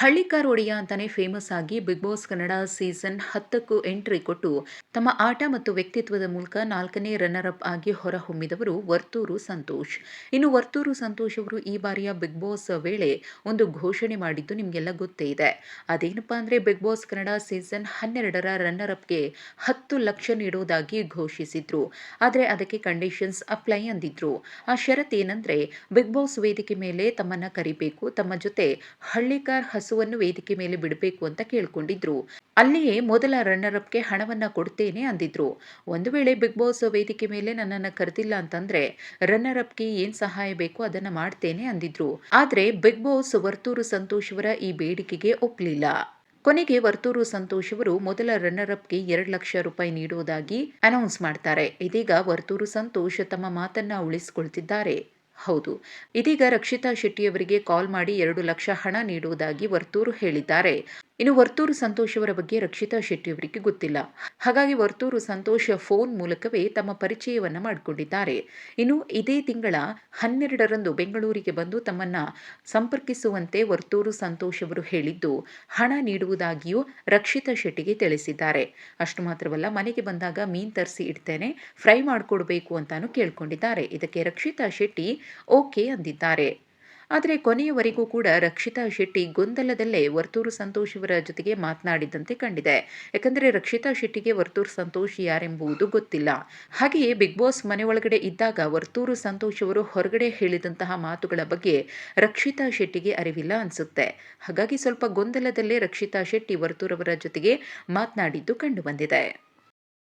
ಹಳ್ಳಿಕಾರ್ ಒಡೆಯ ಅಂತಾನೆ ಫೇಮಸ್ ಆಗಿ ಬಿಗ್ ಬಾಸ್ ಕನ್ನಡ ಸೀಸನ್ ಹತ್ತಕ್ಕೂ ಎಂಟ್ರಿ ಕೊಟ್ಟು ತಮ್ಮ ಆಟ ಮತ್ತು ವ್ಯಕ್ತಿತ್ವದ ಮೂಲಕ ನಾಲ್ಕನೇ ರನ್ನರ್ ಅಪ್ ಆಗಿ ಹೊರಹೊಮ್ಮಿದವರು ವರ್ತೂರು ಸಂತೋಷ್. ಇನ್ನು ವರ್ತೂರು ಸಂತೋಷ್ ಅವರು ಈ ಬಾರಿಯ ಬಿಗ್ ಬಾಸ್ ವೇಳೆ ಒಂದು ಘೋಷಣೆ ಮಾಡಿದ್ದು ನಿಮಗೆಲ್ಲ ಗೊತ್ತೇ ಇದೆ. ಅದೇನಪ್ಪಾ ಅಂದ್ರೆ ಬಿಗ್ ಬಾಸ್ ಕನ್ನಡ ಸೀಸನ್ ಹನ್ನೆರಡರ ರನ್ನರ್ ಅಪ್ಗೆ ಹತ್ತು ಲಕ್ಷ ನೀಡೋದಾಗಿ ಘೋಷಿಸಿದ್ರು. ಆದರೆ ಅದಕ್ಕೆ ಕಂಡೀಷನ್ಸ್ ಅಪ್ಲೈ ಅಂದಿದ್ರು. ಆ ಷರತ್ ಏನಂದ್ರೆ ಬಿಗ್ ಬಾಸ್ ವೇದಿಕೆ ಮೇಲೆ ತಮ್ಮನ್ನ ಕರಿಬೇಕು, ತಮ್ಮ ಜೊತೆ ಹಳ್ಳಿಕಾರ್ ಹಸುವನ್ನು ವೇದಿಕೆ ಮೇಲೆ ಬಿಡಬೇಕು ಅಂತ ಕೇಳ್ಕೊಂಡಿದ್ರು. ಅಲ್ಲಿಯೇ ಮೊದಲ ರನ್ನರ್ ಅಪ್ಗೆ ಹಣವನ್ನ ಕೊಡ್ತೇನೆ ಅಂದಿದ್ರು. ಒಂದು ವೇಳೆ ಬಿಗ್ ಬಾಸ್ ವೇದಿಕೆ ಮೇಲೆ ನನ್ನನ್ನು ಕರೆದಿಲ್ಲ ಅಂತಂದ್ರೆ ರನ್ನರ್ ಅಪ್ಗೆ ಏನ್ ಸಹಾಯ ಬೇಕು ಅದನ್ನ ಮಾಡ್ತೇನೆ ಅಂದಿದ್ರು. ಆದ್ರೆ ಬಿಗ್ ಬಾಸ್ ವರ್ತೂರು ಸಂತೋಷ್ ಅವರ ಈ ಬೇಡಿಕೆಗೆ ಒಪ್ಪಲಿಲ್ಲ ಕೊನೆಗೆ ವರ್ತೂರು ಸಂತೋಷ್ ಅವರು ಮೊದಲ ರನ್ನರ್ ಅಪ್ಗೆ ಎರಡು ಲಕ್ಷ ರೂಪಾಯಿ ನೀಡುವುದಾಗಿ ಅನೌನ್ಸ್ ಮಾಡ್ತಾರೆ. ಇದೀಗ ವರ್ತೂರು ಸಂತೋಷ್ ತಮ್ಮ ಮಾತನ್ನ ಉಳಿಸಿಕೊಳ್ತಿದ್ದಾರೆ. ಹೌದು. ಇದೀಗ ರಕ್ಷಿತಾ ಶೆಟ್ಟಿಯವರಿಗೆ ಕಾಲ್ ಮಾಡಿ ಎರಡು ಲಕ್ಷ ಹಣ ನೀಡುವುದಾಗಿ ವರ್ತೂರು ಹೇಳಿದ್ದಾರೆ. ಇನ್ನು ವರ್ತೂರು ಸಂತೋಷ್ ಅವರ ಬಗ್ಗೆ ರಕ್ಷಿತಾ ಶೆಟ್ಟಿ ಅವರಿಗೆ ಗೊತ್ತಿಲ್ಲ. ಹಾಗಾಗಿ ವರ್ತೂರು ಸಂತೋಷ್ ಫೋನ್ ಮೂಲಕವೇ ತಮ್ಮ ಪರಿಚಯವನ್ನ ಮಾಡಿಕೊಂಡಿದ್ದಾರೆ. ಇನ್ನು ಇದೇ ತಿಂಗಳ ಹನ್ನೆರಡರಂದು ಬೆಂಗಳೂರಿಗೆ ಬಂದು ತಮ್ಮನ್ನ ಸಂಪರ್ಕಿಸುವಂತೆ ವರ್ತೂರು ಸಂತೋಷ್ ಅವರು ಹೇಳಿದ್ದು, ಹಣ ನೀಡುವುದಾಗಿಯೂ ರಕ್ಷಿತಾ ಶೆಟ್ಟಿಗೆ ತಿಳಿಸಿದ್ದಾರೆ. ಅಷ್ಟು ಮಾತ್ರವಲ್ಲ, ಮನೆಗೆ ಬಂದಾಗ ಮೀನ್ ತರಿಸಿ ಇಡ್ತೇನೆ, ಫ್ರೈ ಮಾಡಿಕೊಡ್ಬೇಕು ಅಂತಾನು ಕೇಳ್ಕೊಂಡಿದ್ದಾರೆ. ಇದಕ್ಕೆ ರಕ್ಷಿತಾ ಶೆಟ್ಟಿ ಓಕೆ ಅಂದಿದ್ದಾರೆ. ಆದರೆ ಕೊನೆಯವರೆಗೂ ಕೂಡ ರಕ್ಷಿತಾ ಶೆಟ್ಟಿ ಗೊಂದಲದಲ್ಲೇ ವರ್ತೂರು ಸಂತೋಷ್ ಅವರ ಜೊತೆಗೆ ಮಾತನಾಡಿದಂತೆ ಕಂಡಿದೆ. ಯಾಕಂದರೆ ರಕ್ಷಿತಾ ಶೆಟ್ಟಿಗೆ ವರ್ತೂರು ಸಂತೋಷ್ ಯಾರೆಂಬುದು ಗೊತ್ತಿಲ್ಲ. ಹಾಗೆಯೇ ಬಿಗ್ ಬಾಸ್ ಮನೆ ಒಳಗಡೆ ಇದ್ದಾಗ ವರ್ತೂರು ಸಂತೋಷ್ ಅವರು ಹೊರಗಡೆ ಹೇಳಿದಂತಹ ಮಾತುಗಳ ಬಗ್ಗೆ ರಕ್ಷಿತಾ ಶೆಟ್ಟಿಗೆ ಅರಿವಿಲ್ಲ ಅನಿಸುತ್ತೆ. ಹಾಗಾಗಿ ಸ್ವಲ್ಪ ಗೊಂದಲದಲ್ಲೇ ರಕ್ಷಿತಾ ಶೆಟ್ಟಿ ವರ್ತೂರವರ ಜೊತೆಗೆ ಮಾತನಾಡಿದ್ದು ಕಂಡುಬಂದಿದೆ